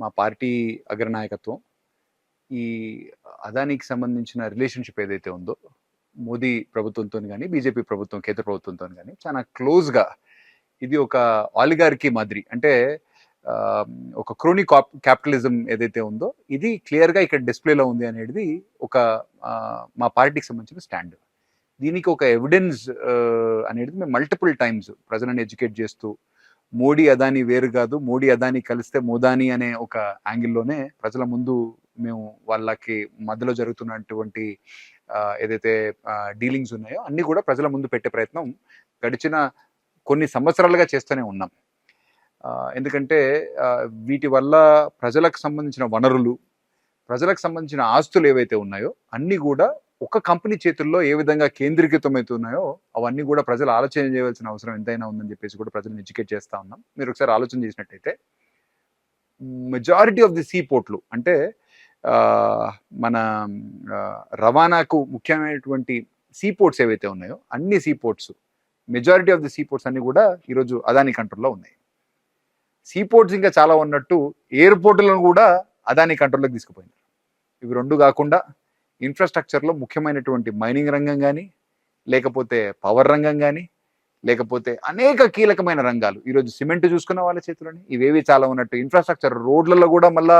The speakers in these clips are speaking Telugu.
మా పార్టీ అగ్రనాయకత్వం. ఈ అదానికి సంబంధించిన రిలేషన్షిప్ ఏదైతే ఉందో మోదీ ప్రభుత్వంతో కానీ బీజేపీ ప్రభుత్వం కేంద్ర ప్రభుత్వంతో కానీ చాలా క్లోజ్గా ఇది ఒక ఆలిగార్కి మాదిరి. అంటే ఒక క్రోనీ క్యాపిటలిజం ఏదైతే ఉందో ఇది క్లియర్గా ఇక్కడ డిస్ప్లేలో ఉంది అనేది ఒక మా పార్టీకి సంబంధించిన స్టాండ్. దీనికి ఒక ఎవిడెన్స్ అనేది మేము మల్టిపుల్ టైమ్స్ ప్రజలను ఎడ్యుకేట్ చేస్తూ మోడీ అదాని వేరు కాదు. మోడీ అదాని కలిస్తే మోదాని అనే ఒక యాంగిల్లోనే ప్రజల ముందు మేము వాళ్ళకి మధ్యలో జరుగుతున్నటువంటి ఏదైతే డీలింగ్స్ ఉన్నాయో అన్ని కూడా ప్రజల ముందు పెట్టే ప్రయత్నం గడిచిన కొన్ని సంవత్సరాలుగా చేస్తూనే ఉన్నాం. ఎందుకంటే వీటి వల్ల ప్రజలకు సంబంధించిన వనరులు ప్రజలకు సంబంధించిన ఆస్తులు ఏవైతే ఉన్నాయో అన్నీ కూడా ఒక కంపెనీ చేతుల్లో ఏ విధంగా కేంద్రీకృతమవుతున్నాయో అవన్నీ కూడా ప్రజలు ఆలోచన చేయవలసిన అవసరం ఎంతైనా ఉందని చెప్పేసి కూడా ప్రజలను ఎడ్యుకేట్ చేస్తా ఉన్నాం. మీరు ఒకసారి ఆలోచన చేసినట్టయితే మెజారిటీ ఆఫ్ ది సీ పోర్ట్లు అంటే మన రవాణాకు ముఖ్యమైనటువంటి సీ పోర్ట్స్ ఏవైతే ఉన్నాయో అన్ని sea ports majority of the sea ports అన్ని కూడా ఈరోజు అదాని కంట్రోల్లో ఉన్నాయి. సీ పోర్ట్స్ ఇంకా చాలా ఉన్నట్టు ఎయిర్పోర్టులను కూడా అదాని కంట్రోల్లోకి తీసుకుపోయినారు. ఇవి రెండు కాకుండా ఇన్ఫ్రాస్ట్రక్చర్లో ముఖ్యమైనటువంటి మైనింగ్ రంగం కానీ లేకపోతే పవర్ రంగం కానీ లేకపోతే అనేక కీలకమైన రంగాలు. ఈరోజు సిమెంట్ చూసుకున్న వాళ్ళ చేతిలోనే ఇవేవి చాలా ఉన్నట్టు. ఇన్ఫ్రాస్ట్రక్చర్ రోడ్లలో కూడా మళ్ళా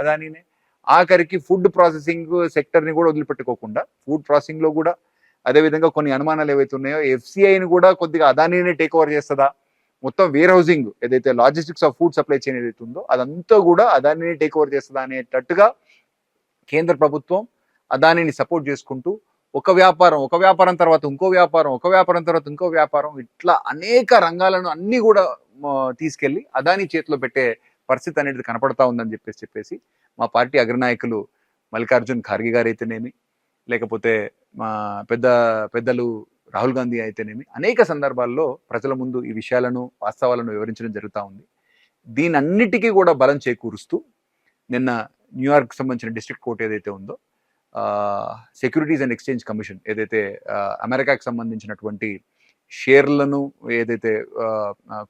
అదానినే ఆఖరికి ఫుడ్ ప్రాసెసింగ్ సెక్టర్ని కూడా వదిలిపెట్టుకోకుండా ఫుడ్ ప్రాసెసింగ్లో కూడా అదేవిధంగా కొన్ని అనుమానాలు ఏవైతే ఉన్నాయో ఎఫ్సిఐని కూడా కొద్దిగా అదానినే టేక్ ఓవర్ చేస్తుందా? మొత్తం వేర్ హౌసింగ్ ఏదైతే logistics of food supply chain ఏదైతే ఉందో అదంతా కూడా అదానిని టేక్ ఓవర్ చేస్తుందా అనేటట్టుగా కేంద్ర ప్రభుత్వం అదానిని సపోర్ట్ చేసుకుంటూ ఒక వ్యాపారం ఒక వ్యాపారం తర్వాత ఇంకో వ్యాపారం ఒక వ్యాపారం తర్వాత ఇంకో వ్యాపారం ఇట్లా అనేక రంగాలను అన్నీ కూడా తీసుకెళ్ళి అదాని చేతిలో పెట్టే పరిస్థితి అనేది కనపడతా ఉందని చెప్పేసి చెప్పేసి మా పార్టీ అగ్రనాయకులు మల్లికార్జున్ ఖార్గే గారు అయితేనేమి లేకపోతే మా పెద్ద పెద్దలు రాహుల్ గాంధీ అయితేనేమి అనేక సందర్భాల్లో ప్రజల ముందు ఈ విషయాలను వాస్తవాలను వివరించడం జరుగుతూ ఉంది. దీనన్నిటికీ కూడా బలం చేకూరుస్తూ నిన్న న్యూయార్క్ సంబంధించిన డిస్ట్రిక్ట్ కోర్ట్ ఏదైతే ఉందో సెక్యూరిటీస్ అండ్ ఎక్స్చేంజ్ కమిషన్ ఏదైతే అమెరికాకి సంబంధించినటువంటి షేర్లను ఏదైతే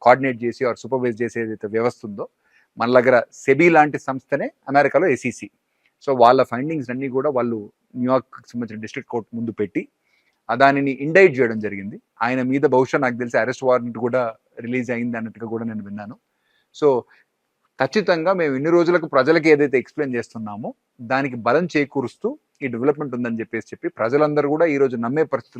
కోఆర్డినేట్ చేసి ఆర్ సూపర్వైజ్ చేసే ఏదైతే వ్యవస్థ ఉందో మన దగ్గర సెబీ లాంటి సంస్థనే అమెరికాలో ఎస్ఈసి సో వాళ్ళ ఫైండింగ్స్ అన్నీ కూడా వాళ్ళు న్యూయార్క్ సంబంధించిన డిస్ట్రిక్ట్ కోర్ట్ ముందు పెట్టి దానిని ఇండైట్ చేయడం జరిగింది. ఆయన మీద బహుశా నాకు తెలిసి అరెస్ట్ వారెంట్ కూడా రిలీజ్ అయింది అన్నట్టుగా కూడా నేను విన్నాను. సో ఖచ్చితంగా మేము ఇన్ని రోజులకు ప్రజలకు ఏదైతే ఎక్స్ప్లెయిన్ చేస్తున్నామో దానికి బలం చేకూరుస్తూ ఈ డెవలప్మెంట్ ఉందని చెప్పేసి చెప్పి ప్రజలందరూ కూడా ఈ రోజు నమ్మే పరిస్థితుల్లో